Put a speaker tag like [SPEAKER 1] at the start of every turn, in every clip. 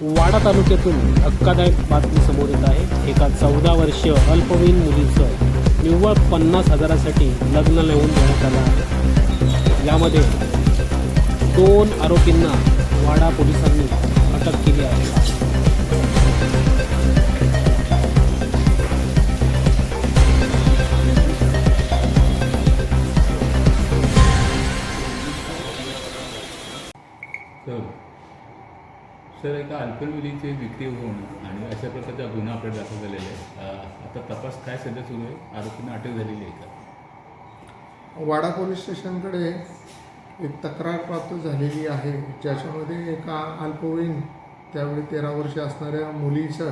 [SPEAKER 1] वाडा तालुक्यातून धक्कादायक बातमी समोर येत आहे. एका चौदा वर्षीय अल्पवयीन मुलीचं निव्वळ पन्नास हजारासाठी लग्न लावून देण्यात आलं आहे. यामध्ये दोन आरोपींना वाडा पोलिसांनी अटक केली आहे.
[SPEAKER 2] Yeah. सर एका अल्पमुलीची विक्री होऊन आणि अशा प्रकारचा गुन्हा आपल्याला दाखल झालेला आहे. आता तपास काय सध्या सुरू आहे? आरोपींना अटक झालेली आहे का?
[SPEAKER 3] वाडा पोलीस स्टेशनकडे एक तक्रार प्राप्त झालेली आहे. ज्याच्यामध्ये एका अल्पवयीन त्यावेळी तेरा वर्षे असणाऱ्या मुलीचा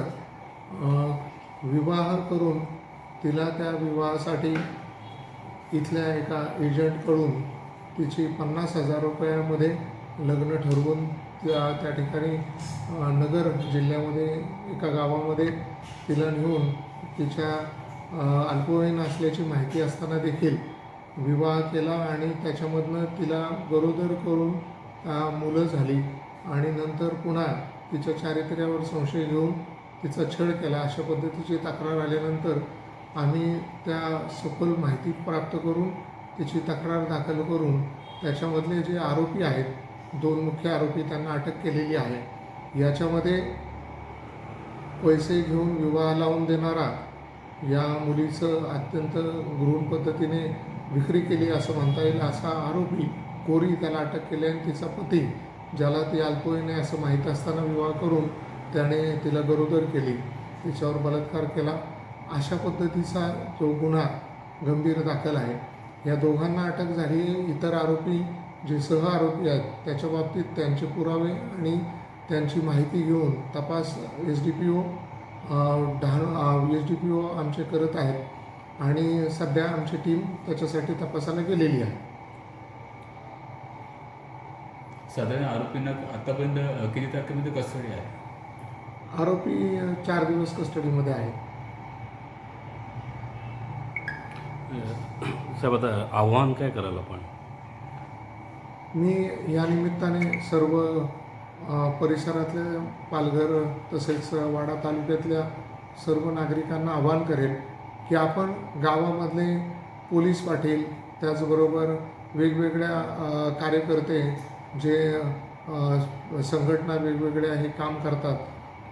[SPEAKER 3] विवाह करून तिला त्या विवाहासाठी इथल्या एका एजंटकडून तिची पन्नास हजार रुपयामध्ये लग्न ठरवून त्या त्या ठिकाणी नगर जिल्ह्यामध्ये एका गावामध्ये तिला नेऊन तिच्या अल्पवयीन असल्याची माहिती असताना देखील विवाह केला आणि त्याच्यामधनं तिला गरोदर करून मुलं झाली आणि नंतर पुन्हा तिच्या चारित्र्यावर संशय घेऊन तिचा छळ केला. अशा पद्धतीची तक्रार आल्यानंतर आम्ही त्या सखोल माहिती प्राप्त करून तिची तक्रार दाखल करून त्याच्यामधले जे आरोपी आहेत दोन मुख्य आरोपी त्यांना अटक केलेली आहे. याच्यामध्ये पैसे घेऊन विवाह लावून देणारा या मुलीचं अत्यंत गृढ पद्धतीने विक्री केली असं म्हणता येईल असा आरोपी कोरी त्याला अटक केली आणि तिचा पती ज्याला ती अल्पवयीन आहे असं माहीत असताना विवाह करून त्याने तिला गरोदर केली. तिच्यावर बलात्कार केला. अशा पद्धतीचा जो गुन्हा गंभीर दाखल आहे. या दोघांना अटक झाली. इतर आरोपी जे सह आरोपी आहेत त्याच्या बाबतीत त्यांचे पुरावे आणि त्यांची माहिती घेऊन तपास S D P O Dahanu S D P O आमचे करत आहेत. आणि सध्या आमची टीम त्याच्यासाठी तपासाला गेलेली आहे.
[SPEAKER 2] साधारण आरोपींना आतापर्यंत किती तारखेमध्ये कस्टडी आहे?
[SPEAKER 3] आरोपी चार दिवस कस्टडीमध्ये आहे.
[SPEAKER 4] साहेब आता आव्हान काय करायला आपण?
[SPEAKER 3] मी या निमित्ताने सर्व परिसरातल्या पालघर तसेच वाडा तालुक्यातल्या सर्व नागरिकांना आवाहन करेल की आपण गावामधले पोलीस पाटील त्याचबरोबर वेगवेगळ्या कार्यकर्ते जे संघटना वेगवेगळ्या हे काम करतात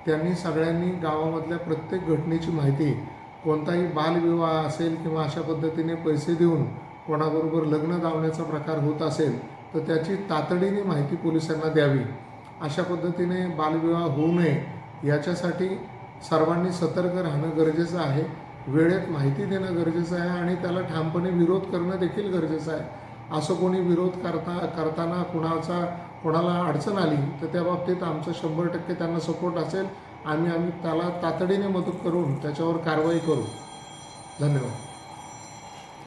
[SPEAKER 3] त्यांनी सगळ्यांनी गावामधल्या प्रत्येक घटनेची माहिती कोणताही बालविवाह असेल किंवा अशा पद्धतीने पैसे देऊन कोणाबरोबर लग्न लावण्याचा प्रकार होत असेल तर त्याची तातडीने माहिती पोलिसांना द्यावी. अशा पद्धतीने बालविवाह होऊ नये याच्यासाठी सर्वांनी सतर्क राहणं गरजेचं आहे. वेळेत माहिती देणं गरजेचं आहे आणि त्याला ठामपणे विरोध करणं देखील गरजेचं आहे. असं कोणी विरोध करता करताना कुणाचा कोणाला अडचण आली तर त्या बाबतीत आमचं शंभर टक्के त्यांना सपोर्ट असेल. आम्ही आम्ही त्याला तातडीने मदत करून त्याच्यावर कारवाई करू. धन्यवाद.